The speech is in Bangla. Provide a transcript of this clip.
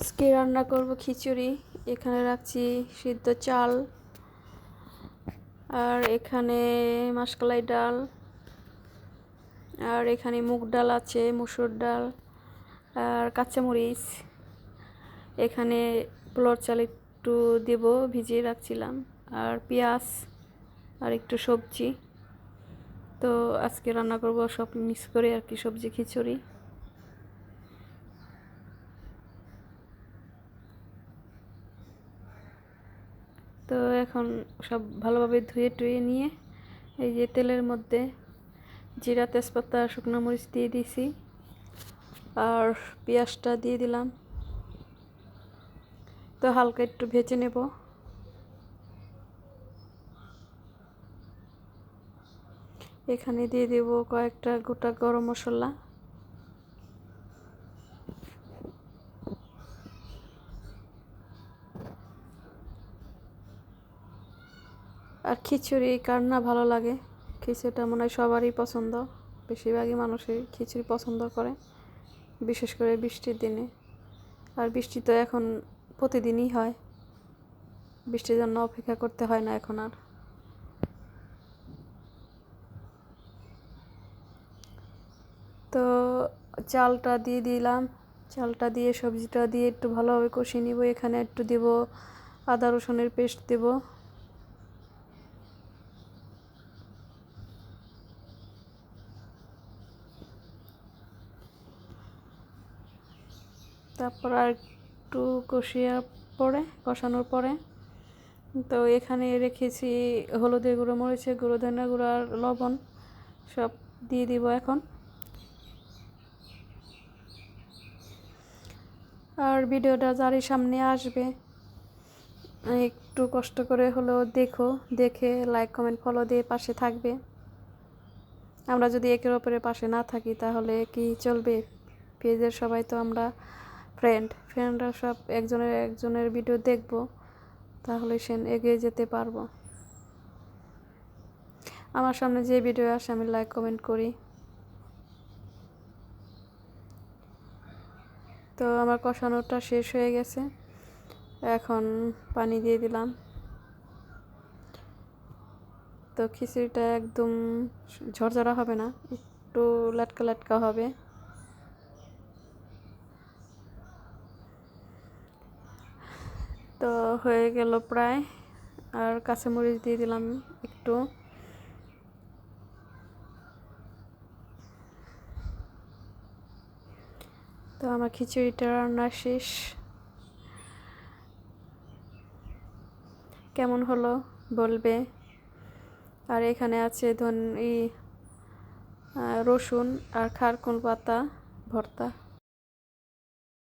আজকে রান্না করব খিচুড়ি। এখানে রাখছি সিদ্ধ চাল আর এখানে মাসকলাই ডাল আর এখানে মুগ ডাল আছে, মুসুর ডাল আর কাঁচামরিচ। এখানে পোলার চাল একটু দেব, ভিজিয়ে রাখছিলাম। আর পেঁয়াজ আর একটু সবজি। তো আজকে রান্না করব সব মিক্স করে আর কি, সবজি, খিচুড়ি। তো এখন সব ভালোভাবে ধুয়ে টুয়ে নিয়ে এই যে তেলের মধ্যে জিরা, তেজপাতা, শুকনো মরিচ দিয়ে দিছি আর পেঁয়াজটা দিয়ে দিলাম। তো হালকা একটু ভেজে নেব। এখানে দিয়ে দেব কয়েকটা গোটা গরম মশলা। আর খিচুড়ি, কার না ভালো লাগে? খিচুড়িটা মনে হয় সবারই পছন্দ। বেশিরভাগই মানুষই খিচুড়ি পছন্দ করে, বিশেষ করে বৃষ্টির দিনে। আর বৃষ্টি তো এখন প্রতিদিনই হয়। বৃষ্টির জন্য অপেক্ষা করতে হয় না এখন আর। তো চালটা দিয়ে দিলাম। চালটা দিয়ে, সবজিটা দিয়ে একটু ভালোভাবে কষিয়ে নিব। এখানে একটু দেব আদা রসুনের পেস্ট দেব। তারপর আর একটু কষিয়ে পরে, কষানোর পরে, তো এখানে রেখেছি হলুদের গুঁড়ো, মরিচের গুঁড়ো, ধনিয়া গুঁড়ো আর লবণ, সব দিয়ে দিব এখন। আর ভিডিওটা যারই সামনে আসবে, একটু কষ্ট করে হলেও দেখো, দেখে লাইক কমেন্ট ফলো দিয়ে পাশে থাকবে। আমরা যদি একের অপরের পাশে না থাকি তাহলে কি চলবে? পেজের সবাই তো আমরা ফ্রেন্ড ফ্রেন্ডরা সব একজনের একজনের ভিডিও দেখব, তাহলে সে এগিয়ে যেতে পারব। আমার সামনে যে ভিডিও আসে, আমি লাইক কমেন্ট করি। তো আমার কষানোটা শেষ হয়ে গেছে। এখন পানি দিয়ে দিলাম। তো খিচুড়িটা একদম ঝরঝরা হবে না, একটু লাটকা লাটকা হবে। তো হয়ে গেল প্রায়। আর কাঁচামরিচ দিয়ে দিলাম একটু। তো আমার খিচুড়িটা রান্না শেষ। কেমন হলো বলবে? আর এখানে আছে ধন রসুন আর খারকুন পাতা ভর্তা।